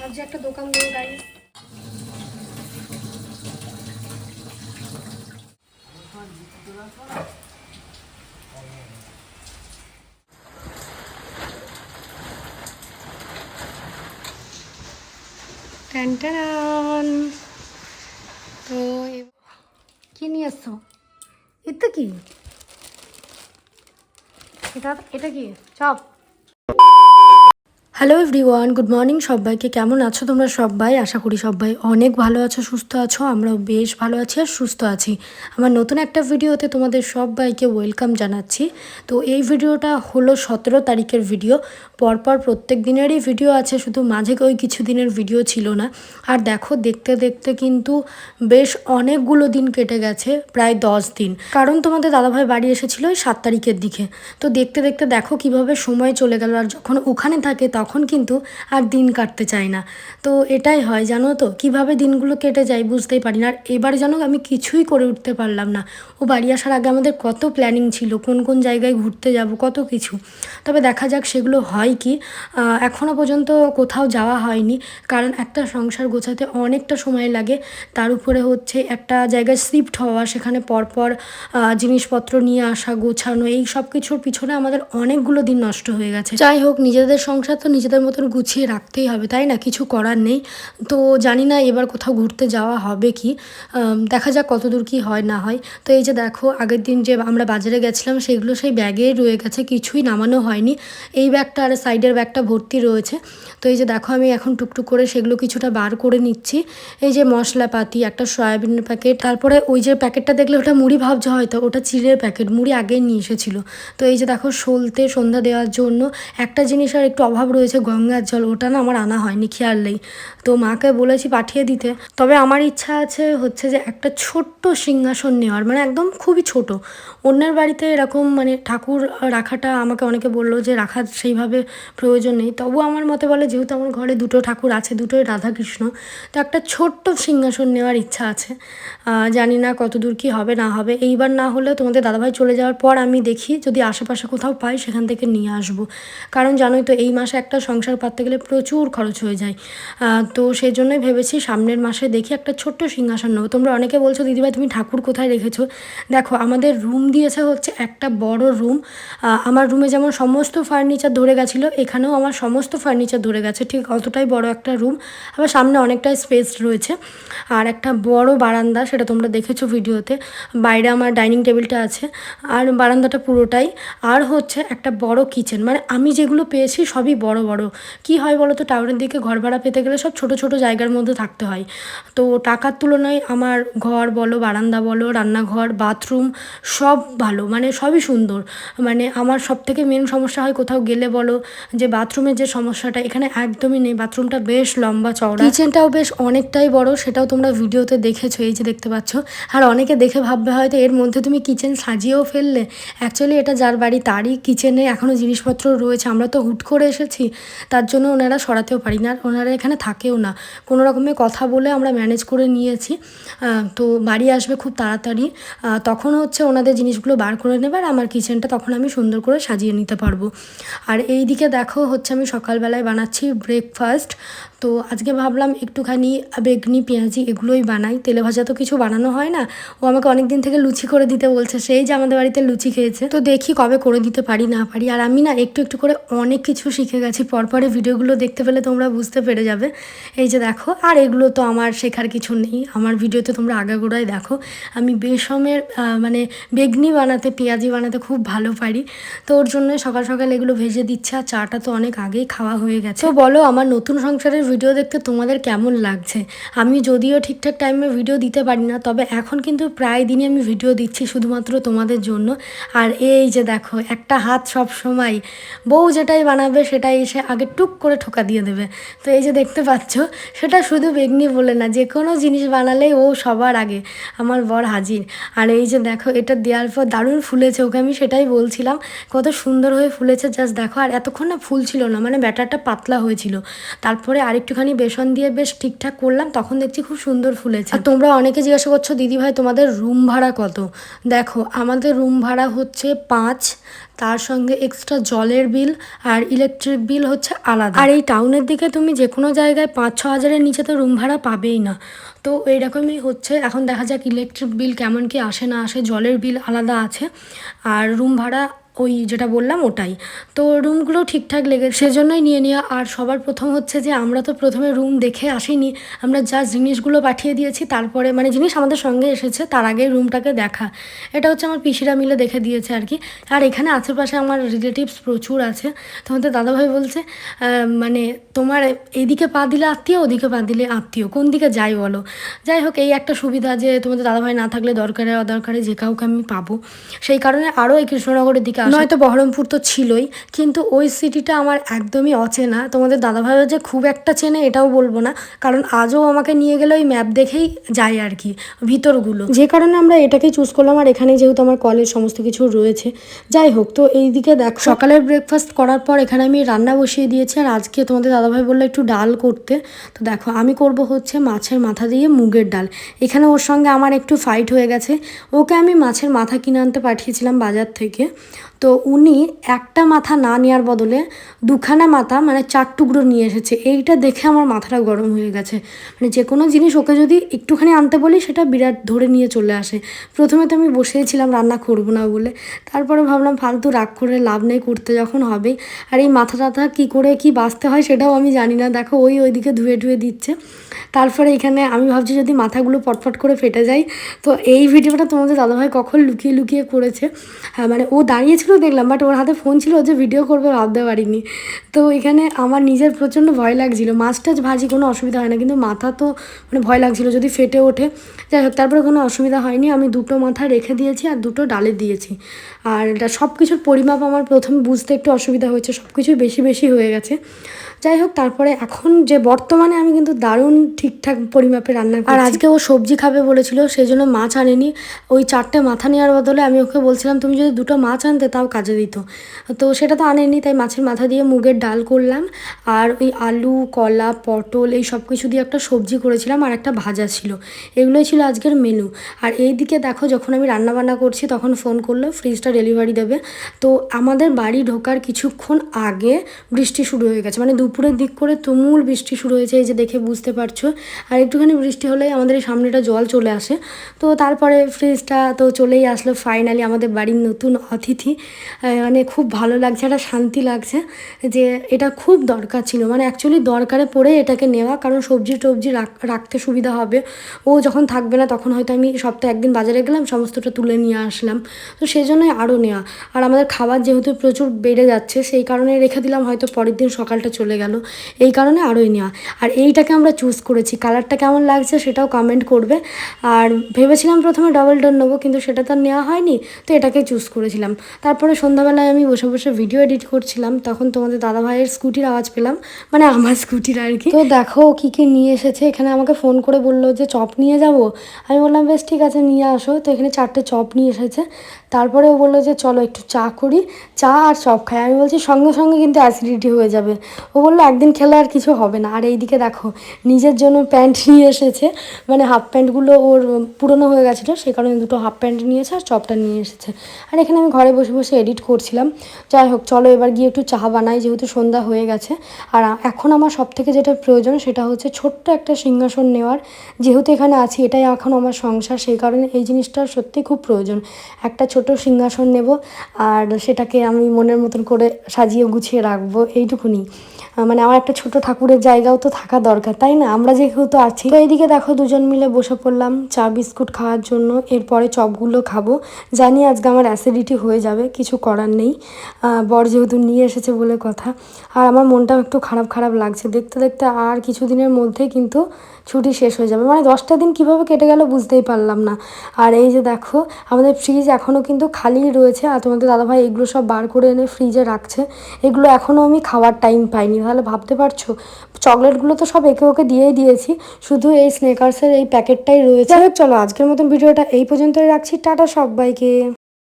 ভাবছি একটা দোকান দেবো গাড়ি ট্যান তো এ- কি নিয়ে এসছো এটা কি এটা এটা কি chop hello everyone good morning সবাইকে। কেমন আছো তোমরা সবাই? আশা করি সবাই অনেক ভালো আছো, সুস্থ আছো। আমরাও বেশ ভালো আছি আর সুস্থ আছি। আমার নতুন একটা ভিডিওতে তোমাদের সবাইকে ওয়েলকাম জানাচ্ছি। তো এই ভিডিওটা হলো সতেরো তারিখের ভিডিও পরপর প্রত্যেক দিনেরই ভিডিও আছে, শুধু মাঝে ওই কিছু দিনের ভিডিও ছিল না। আর দেখো, দেখতে দেখতে কিন্তু বেশ অনেকগুলো দিন কেটে গেছে, প্রায় দশ দিন। কারণ তোমাদের দাদাভাই বাড়ি এসেছিল ওই সাত তারিখের দিকে। তো দেখতে দেখতে দেখো কীভাবে সময় চলে গেল, আর যখন ওখানে থাকে তখন কিন্তু আর দিন কাটতে চায় না। তো এটাই হয়, জানো তো? কীভাবে দিনগুলো কেটে যায় বুঝতেই পারি না। আর এবার জানো আমি কিছুই করে উঠতে পারলাম না। ও বাড়ি আসার আগে আমাদের কত প্ল্যানিং ছিল, কোন কোন জায়গায় ঘুরতে যাব, কত কিছু। তবে দেখা যাক সেগুলো হয় কি? এখনও পর্যন্ত কোথাও যাওয়া হয়নি। কারণ একটা সংসার গোছাতে অনেকটা সময় লাগে। তার উপরে হচ্ছে একটা জায়গায় শিফট হওয়া, সেখানে পরপর জিনিসপত্র নিয়ে আসা, গোছানো, এই সব কিছুর পিছনে আমাদের অনেকগুলো দিন নষ্ট হয়ে গেছে। যাই হোক, নিজেদের সংসার তো নিজেদের মতন গুছিয়ে রাখতেই হবে, তাই না? কিছু করার নেই। তো জানি না এবার কোথাও ঘুরতে যাওয়া হবে কি। দেখা যাক কতদূর কি হয়, না হয়। তো এই যে দেখো, আগের দিন যে আমরা বাজারে গেছিলাম, সেগুলো সেই ব্যাগে রয়ে গেছে, কিছুই নামানো হয়নি। এই ব্যাগটা আর সাইডের ব্যাগটা ভর্তি রয়েছে। তো এই যে দেখো আমি এখন টুকটুক করে সেগুলো কিছুটা বার করে নিচ্ছি। এই যে মশলাপাতি, একটা সয়াবিনের প্যাকেট তারপরে ওই যে প্যাকেটটা দেখলে ওটা মুড়ি ভাবছে হয়তো, ওটা চিড়ের প্যাকেট মুড়ি আগে নিয়ে এসেছিল। তো এই যে দেখো সলতে সন্ধ্যা দেওয়ার জন্য একটা জিনিস আর একটু অভাব রয়েছে গঙ্গার জল, ওটা না আমার আনা হয়নি, খেয়াল নেই। তো মাকে বলেছি পাঠিয়ে দিতে। তবে আমার ইচ্ছা আছে হচ্ছে যে একটা ছোট্ট সিংহাসন নেওয়ার মানে একদম খুবই ছোট। অন্যের বাড়িতে এরকম মানে ঠাকুর রাখাটা আমাকে অনেকে বলল যে রাখার সেইভাবে প্রয়োজন নেই। তবু আমার মতে বলে, যেহেতু আমার ঘরে দুটো ঠাকুর আছে, দুটোই রাধাকৃষ্ণ, তো একটা ছোট্ট সিংহাসন নেওয়ার ইচ্ছা আছে। জানি না কতদূর কি হবে, না হবে। এইবার না হলেও তোমাদের দাদাভাই চলে যাওয়ার পর আমি দেখি, যদি আশেপাশে কোথাও পাই, সেখান থেকে নিয়ে আসব। কারণ জানোই তো, এই মাসে একটা সংসার পাততে গেলে প্রচুর খরচ হয়ে যায়। তো সেই জন্যই ভেবেছি সামনের মাসে দেখি একটা ছোট্ট সিংহাসন নেব। তোমরা অনেকে বলছো, দিদিভাই, তুমি ঠাকুর কোথায় রেখেছো? দেখো, আমাদের রুম দিয়েছে হচ্ছে একটা বড় রুম। আমার রুমে যেমন সমস্ত ফার্নিচার ধরে গেছিল এখানেও আমার সমস্ত ফার্নিচার ধরে গেছে। ঠিক অতটাই বড় একটা রুম আবার সামনে অনেকটাই স্পেস রয়েছে। আর একটা বড় বারান্দা, সেটা তোমরা দেখেছ ভিডিওতে। বাইরে আমার ডাইনিং টেবিলটা আছে, আর বারান্দাটা পুরোটাই। আর হচ্ছে একটা বড় কিচেন মানে আমি যেগুলো পেয়েছি সবই বড় বড়। কি হয় বলো তো টাউনের দিকে ঘর ভাড়া পেতে গেলে সব ছোট ছোট জায়গার মধ্যে থাকতে হয়। তো টাকার তুলনায় আমার ঘর বলো, বারান্দা বলো, রান্নাঘর বাথরুম সব ভালো মানে সবই সুন্দর। মানে আমার সব থেকে মেন সমস্যা হয় কোথাও গেলে বলো যে বাথরুমের যে সমস্যাটা, এখানে একদমই নেই। বাথরুমটা বেশ লম্বা, চওড়া। কিচেনটাও বেশ অনেকটাই বড়, সেটাও তোমরা ভিডিওতে দেখেছ, এই যে দেখতে পাচ্ছ। আর অনেকে দেখে ভাববে হয়তো এর মধ্যে তুমি কিচেন সাজিয়েও ফেললে। অ্যাকচুয়ালি এটা যার বাড়ি, তারই কিচেনে এখনও জিনিসপত্র রয়েছে। আমরা তো হুট করে এসেছি, তার জন্য ওনারা সরাতেও পারি না, আর ওনারা এখানে থাকেও না। কোনো রকমের কথা বলে আমরা ম্যানেজ করে নিয়েছি। তো বাড়ি আসবে খুব তাড়াতাড়ি। তখন হচ্ছে ওনাদের জিনিসগুলো বার করে নেবে, আর আমার কিচেনটা তখন আমি সুন্দর করে সাজিয়ে নিতে পারব। আর এই দিকে দেখো হচ্ছে আমি সকালবেলায় বানাচ্ছি ব্রেকফাস্ট তো আজকে ভাবলাম একটুখানি বেগনি, পেঁয়াজি এগুলোই বানাই। তেলে ভাজা তো কিছু বানানো হয় না। ও আমাকে অনেক দিন থেকে লুচি করে দিতে বলছে। সেই যে আমাদের বাড়িতে লুচি খেয়েছে। তো দেখি কবে করে দিতে পারি, না পারি। আর আমি না একটু একটু করে অনেক কিছু শিখে গেছি। পরপরে ভিডিওগুলো দেখতে পেলে তোমরা বুঝতে পেরে যাবে। এই যে দেখো, আর এগুলো তো আমার শেখার কিছু নেই। আমার ভিডিওতে তোমরা আগাগোড়াই দেখো। আমি বেসমের মানে বেগনি বানাতে, পেঁয়াজি বানাতে খুব ভালো পারি। তো ওর জন্য সকাল সকাল এগুলো ভেজে দিচ্ছে। আর চাটা তো অনেক আগেই খাওয়া হয়ে গেছে। তো বলো, আমার নতুন সংসারের ভিডিও দেখতে তোমাদের কেমন লাগছে? আমি যদিও ঠিকঠাক টাইমে ভিডিও দিতে পারি না, তবে এখন কিন্তু প্রায় দিনই আমি ভিডিও দিচ্ছি শুধুমাত্র তোমাদের জন্য। আর এই যে দেখো, একটা হাত সব সময় বউ যেটাই বানাবে সেটাই এসে আগে টুক করে ঠোকা দিয়ে দেবে। তো এই যে দেখতে পাচ্ছ, সেটা শুধু বেগনি বলে না, যে কোনো জিনিস বানালেই ও সবার আগে। আমার বর হাজির। আর এই যে দেখো, এটা দেওয়ার পর দারুণ ফুলেছে, ওকে আমি সেটাই বলছিলাম। কত সুন্দর হয়ে ফুলেছে জাস্ট দেখো। আর এতক্ষণ না ফুল ছিল না মানে ব্যাটারটা পাতলা হয়েছিল। তারপরে আরেকটুখানি বেসন দিয়ে বেশ ঠিকঠাক করলাম, তখন দেখছি খুব সুন্দর ফুলেছে। আর তোমরা অনেকে জিজ্ঞাসা করছ, দিদি ভাই, তোমাদের রুম ভাড়া কত? দেখো, আমাদের রুম ভাড়া হচ্ছে পাঁচ, তার সঙ্গে এক্সট্রা জলের বিল আর ইলেকট্রিক বিল হচ্ছে আলাদা। আর এই টাউনের দিকে তুমি যে কোনো জায়গায় পাঁচ, ছ হাজারের নিচে তো রুম ভাড়া পাবেই না। তো এইরকমই হচ্ছে, এখন দেখা যাক ইলেকট্রিক বিল কেমন কি আসে না আসে, জলের বিল আলাদা আছে। আর রুম ভাড়া ওই যেটা বললাম ওটাই। তো রুমগুলো ঠিকঠাক লেগেছে সেজন্যই নিয়ে নেওয়া। আর সবার প্রথম হচ্ছে যে আমরা তো প্রথমে রুম দেখে আসিনি, আমরা যা জিনিসগুলো পাঠিয়ে দিয়েছি তারপরে মানে জিনিস আমাদের সঙ্গে এসেছে, তার আগে রুমটাকে দেখা। এটা হচ্ছে আমার পিসিরা মিলে দেখে দিয়েছে আর কি। আর এখানে আশেপাশে আমার রিলেটিভস প্রচুর আছে। তোমাদের দাদাভাই বলছে মানে তোমার এইদিকে পা দিলে আত্মীয়, ওদিকে পা দিলে আত্মীয়। কোন দিকে যাই বলো? যাই হোক, এই একটা সুবিধা যে তোমাদের দাদাভাই না থাকলে দরকারে অদরকারে যে কাউকে আমি পাবো। সেই কারণে আরও এই কৃষ্ণনগরের দিকে আসা নয়তো বহরমপুর তো ছিলই কিন্তু ওই সিটিটা আমার একদমই অচেনা। তোমাদের দাদাভাইও যে খুব একটা চেনে এটাও বলব না কারণ আজও আমাকে নিয়ে গেলে ওই ম্যাপ দেখেই যায় আর কি ভিতরগুলো। যে কারণে আমরা এটাকেই চুজ করলাম আর এখানে যেহেতু আমার কলেজ সমস্ত কিছু রয়েছে। যাই হোক তো এই দিকে দেখ। সকালের ব্রেকফাস্ট করার পর এখানে আমি রান্না বসিয়ে দিয়েছি আর আজকে তোমাদের দাদাভাই বলল একটু ডাল করতে। তো দেখো আমি করব হচ্ছে মাছের মাথা দিয়ে মুগের ডাল। এখানে ওর সঙ্গে আমার একটু ফাইট হয়ে গেছে। ওকে আমি মাছের মাথা কিনে আনতে পাঠিয়েছিলাম বাজার থেকে। তো উনি একটা মাথা না নেওয়ার বদলে দুখানা মাথা মানে চার টুকরো নিয়ে এসেছে। এইটা দেখে আমার মাথাটা গরম হয়ে গেছে। মানে যে কোনো জিনিস ওকে যদি একটুখানি আনতে বলি সেটা বিরাট ধরে নিয়ে চলে আসে। প্রথমে তো আমি বসেছিলাম রান্না করব না বলে। তারপরে ভাবলাম ফালতু রাগ করে লাভ নেই করতে যখন হবেই আর এই মাথা টাথা কী করে কি বাঁচতে হয় সেটাও আমি জানি না। দেখো ওই ওইদিকে ধুয়ে ধুয়ে দিচ্ছে। তারপরে এখানে আমি ভাবছি যদি মাথাগুলো পটফট করে ফেটে যায় তো এই ভিডিওটা তোমাদের দাদাভাই কখন লুকিয়ে লুকিয়ে করেছে? হ্যাঁ, মানে ও দাঁড়িয়েছিল দেখলাম বাট ওর হাতে ফোন ছিল ও যে ভিডিও করবে ভাবতে পারিনি। তো এখানে আমার নিজের প্রচণ্ড ভয় লাগছিল। মাছ টাছ ভাজি কোনো অসুবিধা হয় না কিন্তু মাথা তো মানে ভয় লাগছিল যদি ফেটে ওঠে। যাই হোক তারপরে কোনো অসুবিধা হয়নি। আমি দুটো মাথা রেখে দিয়েছি আর দুটো ডালে দিয়েছি। আর এটা সব কিছুর পরিমাপ আমার প্রথমে বুঝতে একটু অসুবিধা হয়েছে সব কিছুই বেশি বেশি হয়ে গেছে। যাই হোক তারপরে এখন যে বর্তমানে আমি কিন্তু দারুণ ঠিকঠাক পরিমাপে রান্না আর আজকে ও সবজি খাবে বলেছিল সেই জন্য মাছ আনেনি। ওই চারটে মাথা নেওয়ার বদলে আমি ওকে বলছিলাম তুমি যদি দুটো মাছ আনতে তাও কাজে দিত। তো সেটা তো আনেনি, তাই মাছের মাথা দিয়ে মুগের ডাল করলাম। আর ওই আলু, কলা, পটল এই সব কিছু দিয়ে একটা সবজি করেছিলাম আর একটা ভাজা ছিল। এগুলোই ছিল আজকের মেনু আর এই দিকে দেখো, যখন আমি রান্না বান্না করছি, তখন ফোন করল ফ্রিজটা ডেলিভারি দেবে। তো আমাদের বাড়ি ঢোকার কিছুক্ষণ আগে বৃষ্টি শুরু হয়ে গেছে। মানে দুপুরের দিক করে তুমুল বৃষ্টি শুরু হয়েছে, এই যে দেখে বুঝতে পারছ। আর একটুখানি বৃষ্টি হলেই আমাদের এই সামনেটা জল চলে আসে। তো তারপরে ফ্রিজটা তো চলেই আসলো ফাইনালি আমাদের বাড়ির নতুন অতিথি। মানে খুব ভালো লাগছে, একটা শান্তি লাগছে যে এটা খুব দরকার ছিল। মানে অ্যাকচুয়ালি দরকারে পড়ে এটাকে নেওয়া, কারণ সবজি টবজি রাখ- রাখতে সুবিধা হবে। ও যখন থাকবে না, তখন হয়তো আমি সপ্তাহে একদিন বাজারে গেলাম, সমস্তটা তুলে নিয়ে আসলাম। তো সেই জন্যই আরও নেওয়া। আর আমাদের খাবার যেহেতু প্রচুর বেড়ে যাচ্ছে, সেই কারণে রেখে দিলাম, হয়তো পরের দিন সকালটা চলে গেল। এই কারণে আরোই নেওয়া। আর এইটাকে আমরা চুজ করেছি। কালারটা কেমন লাগছে সেটাও কমেন্ট করবে। আর ভেবেছিলাম প্রথমে ডাবল ডোর নেব, কিন্তু সেটা তো নেওয়া হয়নি, তো এটাকে চুজ করেছিলাম। তারপরে সন্ধ্যাবেলায় আমি বসে বসে ভিডিও এডিট করছিলাম, তখন তোমাদের দাদা ভাইয়ের স্কুটির আওয়াজ পেলাম মানে আমার স্কুটির আর কি। তো দেখো কী কী নিয়ে এসেছে, এখানে আমাকে ফোন করে বলল যে, চপ নিয়ে যাব? আমি বললাম, বেশ ঠিক আছে, নিয়ে আসো। তো এখানে চারটে চপ নিয়ে এসেছে। তারপরে ও বলল যে, চলো একটু চা করি, চা আর চপ খাই। আমি বলছি, সঙ্গে সঙ্গে কিন্তু অ্যাসিডিটি হয়ে যাবে। ও বলল, একদিন খেলে আর কিছু হবে না। আর এইদিকে দেখো, নিজের জন্য প্যান্ট নিয়ে এসেছে মানে হাফ প্যান্টগুলো ওর পুরনো হয়ে গেছিল, সে কারণে দুটো হাফ প্যান্ট নিয়েছে আর চপটা নিয়ে এসেছে। আর এখানে আমি ঘরে বসে বসে এডিট করছিলাম। যাই হোক, চলো এবার গিয়ে একটু চা বানাই, যেহেতু সন্ধ্যা হয়ে গেছে। আর এখন আমার সব থেকে যেটা প্রয়োজন, সেটা হচ্ছে ছোট্ট একটা সিংহাসন নেওয়ার। যেহেতু এখানে আছি, এটাই এখন আমার সংসার, সেই কারণে এই জিনিসটা সত্যি খুব প্রয়োজন। একটা ছোট সিংহাসন নেব, আর সেটাকে আমি মনের মতন করে সাজিয়ে গুছিয়ে রাখব, এইটুকুনি। মানে আমার একটা ছোট ঠাকুরের জায়গাও তো থাকা দরকার, তাই না? আমরা যেহেতু আছি, তো এইদিকে দেখো দুজন মিলে বসে পড়লাম চা, বিস্কুট খাওয়ার জন্য। এরপরে চপগুলো খাব। জানি আজকে আমার অ্যাসিডিটি হয়ে যাবে কিছু করার নেই। বর যেহেতু নিয়ে এসেছে বলে কথা। আর আমার মনটাও একটু খারাপ খারাপ লাগছে। দেখতে দেখতে আর কিছুদিনের মধ্যেই কিন্তু ছুটি শেষ হয়ে যাবে। মানে দশটা দিন কীভাবে কেটে গেল বুঝতেই পারলাম না। আর এই যে দেখো, আমাদের ফ্রিজ এখনও কিন্তু খালি রয়েছে আর তোমাদের দাদাভাই এগুলো সব বার করে এনে ফ্রিজে রাখছে। এগুলো এখনও আমি খাওয়ার টাইম পাইনি। তাহলে ভাবতে পারছ? চকলেটগুলো তো সব একে ওকে দিয়েই দিয়েছি। শুধু এই স্নেকার্সের এই প্যাকেটটাই রয়েছে। চলো আজকের মতন ভিডিওটা এই পর্যন্তই রাখছি। টাটা সবাইকে।